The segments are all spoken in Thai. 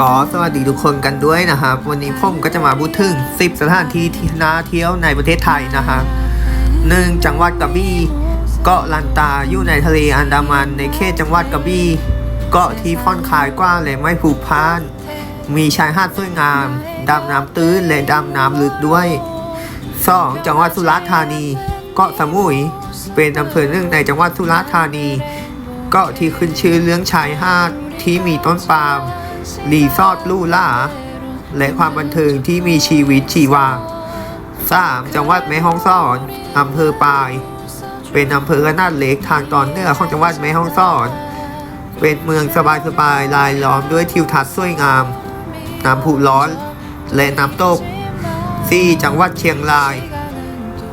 ก็สวัสดีทุกคนกันด้วยนะครับ วันนี้ผมก็จะมาพูดถึง 10 สถานที่ที่น่าเที่ยวในประเทศไทยนะฮะหนึ่งจังหวัดกระบี่เกาะลันตาอยู่ในทะเลอันดามันในเขตจังหวัดกระบี่เกาะที่ผ่อนคลายกว้างและไม่ผูกพันมีชายหาดสวยงามดำน้ำตื้นและดำน้ำลึกด้วย 2. จังหวัดสุราษฎร์ธานี เกาะสมุย เป็นอำเภอหนึ่งในจังหวัดสุราษฎร์ธานี เกาะที่ขึ้นชื่อเรื่องชายหาดที่มีต้นปาล์ม รีสอร์ทลู่ล่า และความบันเทิงที่มีชีวิตชีวา 3. จังหวัดแม่ฮ่องสอนอำเภอปาย เป็นอำเภอขนาดเล็กทางตอนเหนือของจังหวัดแม่ฮ่องสอน เป็นเมืองสบายๆรายล้อมด้วยทิวทัศน์สวยงาม น้ำพุร้อนและน้ำตก 4. จังหวัดเชียงราย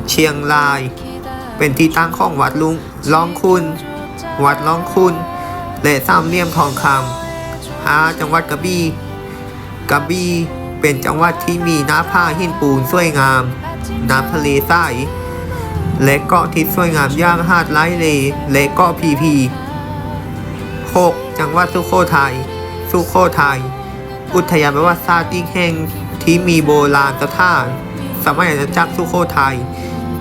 เชียงราย เป็นที่ตั้งของวัดลุงล่องคุณ วัดล่องคุณ และสามเหลี่ยมทองคำ 5. จังหวัดกระบี่กระบี่เป็นจังหวัดที่มีน้าผาหินปูนสวยงาม น้ำทะเลใสและเกาะที่สวยงามย่างหาดไร่เลและเกาะพีพี 6. จังหวัดสุโขทัยสุโขทัยอุทยานประวัติศาสตร์อีกแห่งที่มีโบราณสถาน สมัยอาณาจักรสุโขทัย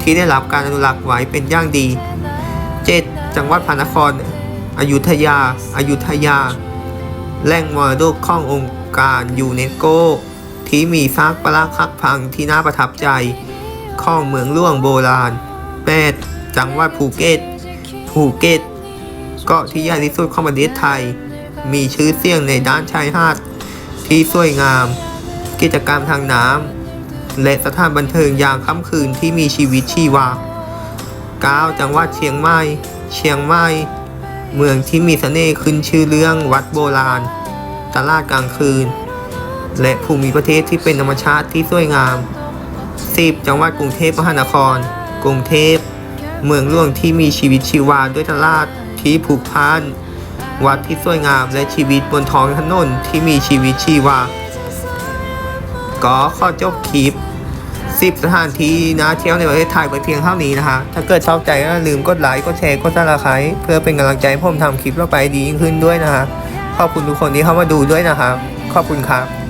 ที่ได้รับการอนุรักษ์ไว้เป็นอย่างดี 7. จังหวัดพระนคร อยุธยาอยุธยา แหล่งมรดกขององค์การยูเนสโก ที่มีซากปรักหักพังที่น่าประทับใจ ของเมืองหล่วงโบราณ 8. จังหวัดภูเก็ต ภูเก็ต เกาะที่ใหญ่ที่สุดของประเทศไทย มีชื่อเสียงในด้านชายหาดที่สวยงาม กิจกรรมทางน้ำและสถานบันเทิงยามค่ำคืนที่มีชีวิตชีวา 9. จังหวัดเชียงใหม่ เชียงใหม่ เมืองที่มีเสน่ห์ขึ้นชื่อเรื่องวัดโบราณ ตลาดกลางคืน และภูมิประเทศที่เป็นธรรมชาติที่สวยงาม 10. จังหวัดกรุงเทพมหานคร กรุงเทพ เมืองหลวงที่มีชีวิตชีวาด้วยตลาดที่ผูกพัน วัดที่สวยงามและชีวิตบนท้องถนนที่มีชีวิตชีวา ก็ขอจบคลิป 10 สถานที่นะเที่ยวในประเทศไทยไปเพียงเท่านี้นะฮะ ถ้าเกิดชอบใจก็ลืมกดไลค์กดแชร์กดซับสไครต์เพื่อเป็นกำลังใจให้ผมทำคลิปต่อไปดียิ่งขึ้นด้วยนะฮะ ขอบคุณทุกคนที่เข้ามาดูด้วยนะครับ ขอบคุณครับ